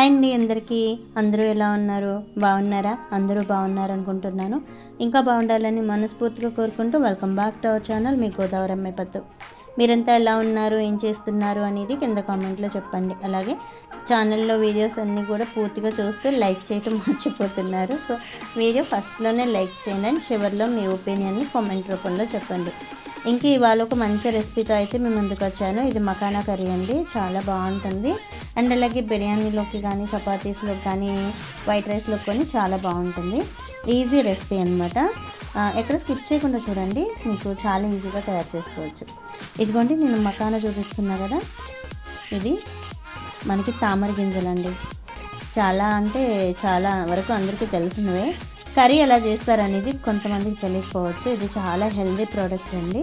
Hi అండి అందరికీ. అందరూ ఎలా ఉన్నారు? బాగున్నారా? అందరూ బాగున్నారు అనుకుంటున్నాను. ఇంకా బాగుండాలని మనస్ఫూర్తిగా కోరుకుంటూ welcome back to our channel మీ గోదావరి అమ్మాయి పత్తు మీరంతా ఎలా ఉన్నారు? ఏం చేస్తున్నారు? అనేది కింద కామెంట్లో చెప్పండి. అలాగే ఛానల్లో వీడియోస్ అన్నీ కూడా పూర్తిగా చూస్తూ లైక్ చేయటం మర్చిపోతున్నారు. సో వీడియో ఫస్ట్లోనే లైక్ చేయండి. అండ్ చివరిలో మీ ఒపీనియన్ని కామెంట్ రూపంలో చెప్పండి. ఇంకా ఇవాళ ఒక మంచి రెసిపీతో అయితే మేము ముందుకు వచ్చాను. ఇది మకానా కర్రీ అండి. చాలా బాగుంటుంది. అండ్ అలాగే బిర్యానీలోకి కానీ చపాతీస్లోకి కానీ వైట్ రైస్లోకి కానీ చాలా బాగుంటుంది. ఈజీ రెసిపీ అనమాట ఎక్కడ స్కిప్ చేయకుండా చూడండి. మీకు చాలా ఈజీగా తయారు చేసుకోవచ్చు. ఇదిగోండి నేను మకానా చూపిస్తున్నా కదా. ఇది మనకి తామర గింజలండి. చాలా అంటే చాలా వరకు అందరికీ తెలిసినవే. కర్రీ ఎలా చేస్తారనేది కొంతమందికి తెలియకపోవచ్చు. ఇది చాలా హెల్దీ ప్రోడక్ట్ అండి.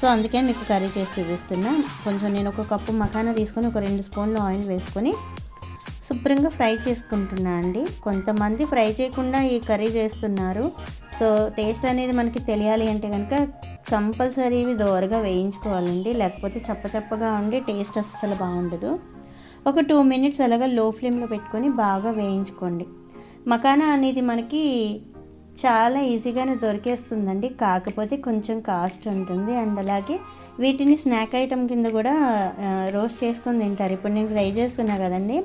సో అందుకే మీకు కర్రీ చేసి చూపిస్తున్నా. కొంచెం నేను ఒక కప్పు మకానా తీసుకొని ఒక రెండు స్పూన్లు ఆయిల్ వేసుకొని శుభ్రంగా ఫ్రై చేసుకుంటున్నా అండి. కొంతమంది ఫ్రై చేయకుండా ఈ కర్రీ చేస్తున్నారు. సో టేస్ట్ అనేది మనకి తెలియాలి అంటే కనుక కంపల్సరీ ఇవి దోరగా వేయించుకోవాలండి. లేకపోతే చప్పచప్పగా ఉండి టేస్ట్ అస్సలు బాగుండదు. ఒక టూ మినిట్స్ అలాగా లో ఫ్లేమ్లో పెట్టుకొని బాగా వేయించుకోండి. మకానా అనేది మనకి చాలా ఈజీగానే దొరికేస్తుందండి. కాకపోతే కొంచెం కాస్ట్ ఉంటుంది. అండ్ అలాగే వీటిని స్నాక్ ఐటమ్ కింద కూడా రోస్ట్ చేసుకొని తింటారు. ఇప్పుడు నేను ఫ్రై చేస్తున్నా కదండి.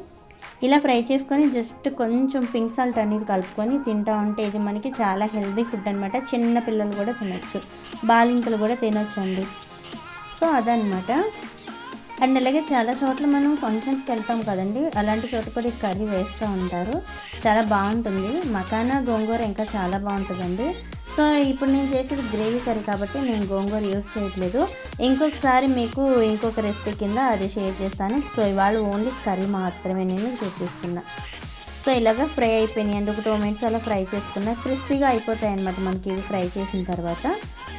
ఇలా ఫ్రై చేసుకొని జస్ట్ కొంచెం పింక్ సాల్ట్ అనేది కలుపుకొని తింటా ఉంటే ఇది మనకి చాలా హెల్దీ ఫుడ్ అనమాట చిన్న పిల్లలు కూడా తినచ్చు. బాలింకలు కూడా తినొచ్చండి. సో అదనమాట అండ్ అలాగే చాలా చోట్ల మనం ఫంక్షన్స్కి వెళ్తాం కదండి. అలాంటి చోట కూడా ఈ కర్రీ వేస్తూ ఉంటారు. చాలా బాగుంటుంది. మకానా గోంగూర ఇంకా చాలా బాగుంటుందండి. సో ఇప్పుడు నేను చేసేది గ్రేవీ కర్రీ కాబట్టి నేను గోంగూర యూస్ చేయట్లేదు. ఇంకొకసారి మీకు ఇంకొక రెసిపీ కింద అది షేర్ చేస్తాను. సో ఇవాళ ఓన్లీ కర్రీ మాత్రమే నేను చూపిస్తున్నా సో ఇలాగ ఫ్రై అయిపోయినాయి. అండి ఒక టూ మినిట్స్ అలా ఫ్రై చేసుకున్నా. క్రిస్పీగా అయిపోతాయి అనమాట మనకి ఇవి ఫ్రై చేసిన తర్వాత.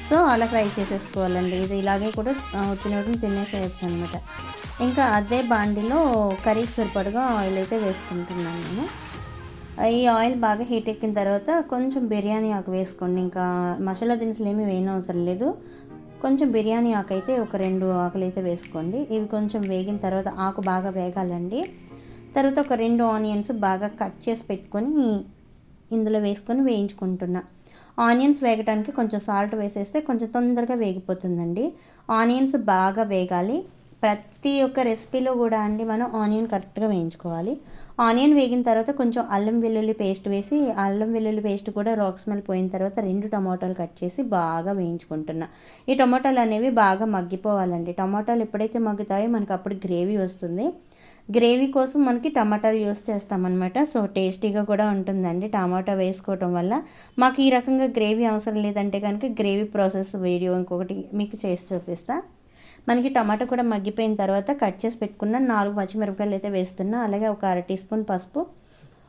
సో అలా ఫ్రై చేసేసుకోవాలండి. ఇది ఇలాగే కూడా తినడం తినేసేయచ్చు అనమాట ఇంకా అదే బాండిలో కర్రీకి సరిపడగా ఆయిల్ అయితే వేసుకుంటున్నాను నేను. ఈ ఆయిల్ బాగా హీట్ ఎక్కిన తర్వాత కొంచెం బిర్యానీ ఆకు వేసుకోండి. ఇంకా మసాలా దినుసులు ఏమీ వేయనవసరం లేదు. కొంచెం బిర్యానీ ఆకు అయితే ఒక రెండు ఆకులు అయితే వేసుకోండి. ఇవి కొంచెం వేగిన తర్వాత ఆకు బాగా వేగాలండి. తర్వాత ఒక రెండు ఆనియన్స్ బాగా కట్ చేసి పెట్టుకొని ఇందులో వేసుకొని వేయించుకుంటున్నా. ఆనియన్స్ వేగడానికి కొంచెం సాల్ట్ వేసేస్తే కొంచెం తొందరగా వేగిపోతుందండి. ఆనియన్స్ బాగా వేగాలి. ప్రతి ఒక్క రెసిపీలో కూడా అండి మనం ఆనియన్ కరెక్ట్గా వేయించుకోవాలి. ఆనియన్ వేగిన తర్వాత కొంచెం అల్లం వెల్లుల్లి పేస్ట్ వేసి అల్లం వెల్లుల్లి పేస్ట్ కూడా రాక్ స్మెల్ పోయిన తర్వాత రెండు టమాటాలు కట్ చేసి బాగా వేయించుకుంటున్నా. ఈ టమాటాలు అనేవి బాగా మగ్గిపోవాలండి. టమాటాలు ఎప్పుడైతే మగ్గుతాయో మనకు అప్పుడు గ్రేవీ వస్తుంది. గ్రేవీ కోసం మనకి టమాటాలు యూస్ చేస్తామన్నమాట. సో టేస్టీగా కూడా ఉంటుందండి టమాటా వేసుకోవటం వల్ల. మాకు ఈ రకంగా గ్రేవీ అవసరం లేదంటే కనుక గ్రేవీ ప్రాసెస్ వీడియో ఇంకొకటి మీకు చేసి చూపిస్తా. మనకి టమాటా కూడా మగ్గిపోయిన తర్వాత కట్ చేసి పెట్టుకున్న నాలుగు పచ్చిమిరపకాయలు అయితే వేస్తున్నా. అలాగే ఒక అర టీ స్పూన్ పసుపు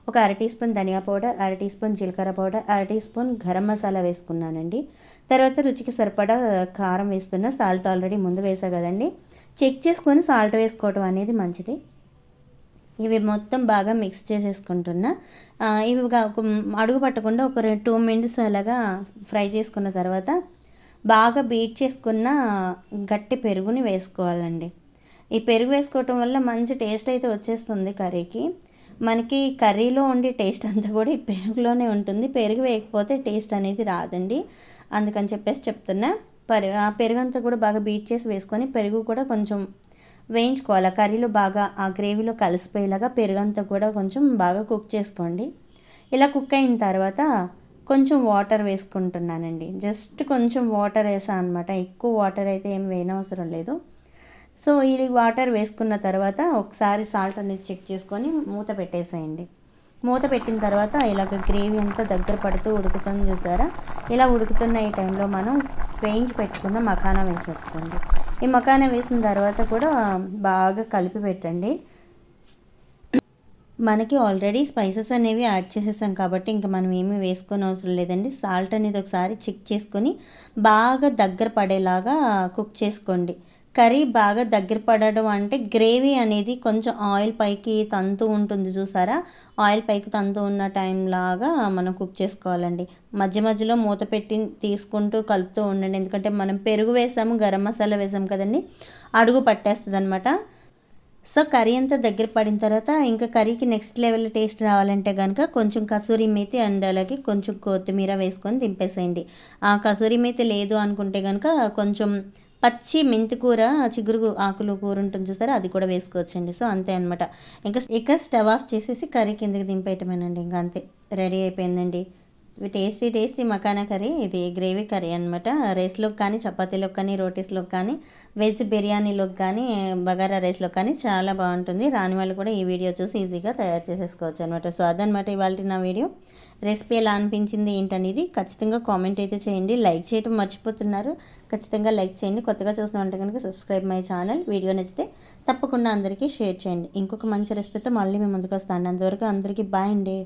ఒక అర టీ స్పూన్ ధనియా పౌడర్ అర టీ స్పూన్ జీలకర్ర పౌడర్ అర టీ స్పూన్ గరం మసాలా వేసుకున్నానండి. తర్వాత రుచికి సరిపడా కారం వేస్తున్నా. సాల్ట్ ఆల్రెడీ ముందు వేసా కదండి. చెక్ చేసుకొని సాల్ట్ వేసుకోవడం అనేది మంచిది. ఇవి మొత్తం బాగా మిక్స్ చేసేసుకుంటున్నా. ఇవి అడుగు పట్టకుండా ఒక టూ మినిట్స్ అలాగా ఫ్రై చేసుకున్న తర్వాత బాగా బీట్ చేసుకున్న గట్టి పెరుగుని వేసుకోవాలండి. ఈ పెరుగు వేసుకోవటం వల్ల మంచి టేస్ట్ అయితే వచ్చేస్తుంది కర్రీకి. మనకి కర్రీలో ఉండే టేస్ట్ అంతా కూడా ఈ పెరుగులోనే ఉంటుంది. పెరుగు వేయకపోతే టేస్ట్ అనేది రాదండి. అందుకని చెప్పేసి చెప్తున్నా. పరి ఆ పెరుగు అంతా కూడా బాగా బీట్ చేసి వేసుకొని పెరుగు కూడా కొంచెం వేయించుకోవాలి? కర్రీలో బాగా ఆ గ్రేవీలో కలిసిపోయేలాగా పెరుగంతా కూడా కొంచెం బాగా కుక్ చేసుకోండి. ఇలా కుక్ అయిన తర్వాత కొంచెం వాటర్ వేసుకుంటున్నానండి. జస్ట్ కొంచెం వాటర్ వేసాను అనమాట ఎక్కువ వాటర్ అయితే ఏం వేయనవసరం లేదు. సో ఇది వాటర్ వేసుకున్న తర్వాత ఒకసారి సాల్ట్ అనేది చెక్ చేసుకొని మూత పెట్టేసేయండి. మూత పెట్టిన తర్వాత ఇలాగ గ్రేవీ అంతా దగ్గర పడుతూ ఉడుకుతుంది చూసారా? ఇలా ఉడుకుతున్న ఈ టైంలో మనం వేయించి పెట్టుకున్న మఖానా వేసేసుకోండి. ఈ మఖానా వేసిన తర్వాత కూడా బాగా కలిపి పెట్టండి. మనకి ఆల్రెడీ స్పైసెస్ అనేవి యాడ్ చేసేసాం కాబట్టి ఇంకా మనం ఏమీ వేసుకొని అవసరం లేదండి. సాల్ట్ అనేది ఒకసారి చెక్ చేసుకొని బాగా దగ్గర పడేలాగా కుక్ చేసుకోండి. కర్రీ బాగా దగ్గర పడడం అంటే గ్రేవీ అనేది కొంచెం ఆయిల్ పైకి తంతు ఉంటుంది చూసారా? ఆయిల్ పైకి తంతు ఉన్న టైం లాగా మనం కుక్ చేసుకోవాలండి. మధ్య మధ్యలో మూత పెట్టి తీసుకుంటూ కలుపుతూ ఉండండి. ఎందుకంటే మనం పెరుగు వేసాము గరం మసాలా వేసాము కదండి అడుగు పట్టేస్తుంది అనమాట సో కర్రీ అంతా దగ్గర పడిన తర్వాత ఇంకా కర్రీకి నెక్స్ట్ లెవెల్ టేస్ట్ రావాలంటే కనుక కొంచెం కసూరి మేతి అండ్ అలాగే కొంచెం కొత్తిమీర వేసుకొని దింపేసేయండి. ఆ కసూరి మేతి లేదు అనుకుంటే కనుక కొంచెం పచ్చి మెంతికూర చిగురు ఆకులు కూర ఉంటుంది చూసారా? అది కూడా వేసుకోవచ్చండి. సో అంతే అనమాట ఇంకా ఇక స్టవ్ ఆఫ్ చేసేసి కర్రీ కిందకి దింపేయటమేనండి. ఇంకా అంతే. రెడీ అయిపోయిందండి. Tasty tasty makhana curry. ఇది గ్రేవీ కర్రీ అనమాట రైస్లోకి కానీ చపాతీలోకి కానీ రోటీస్లోకి కానీ వెజ్ బిర్యానీలోకి కానీ బగారా రైస్లోకి కానీ చాలా బాగుంటుంది. రాని వాళ్ళు కూడా ఈ వీడియో చూసి ఈజీగా తయారు చేసేసుకోవచ్చు అనమాట సో అదనమాట ఇవాళ నా వీడియో. రెసిపీ ఎలా అనిపించింది ఏంటనేది ఖచ్చితంగా కామెంట్ అయితే చేయండి. లైక్ చేయడం మర్చిపోతున్నారు. ఖచ్చితంగా లైక్ చేయండి. కొత్తగా చూసిన అంటే కనుక సబ్స్క్రైబ్ మై ఛానల్. వీడియో నచ్చితే తప్పకుండా అందరికీ షేర్ చేయండి. ఇంకొక మంచి రెసిపీతో మళ్ళీ మేము ముందుకు వస్తాను. అంతవరకు అందరికీ బాయ్ అండి.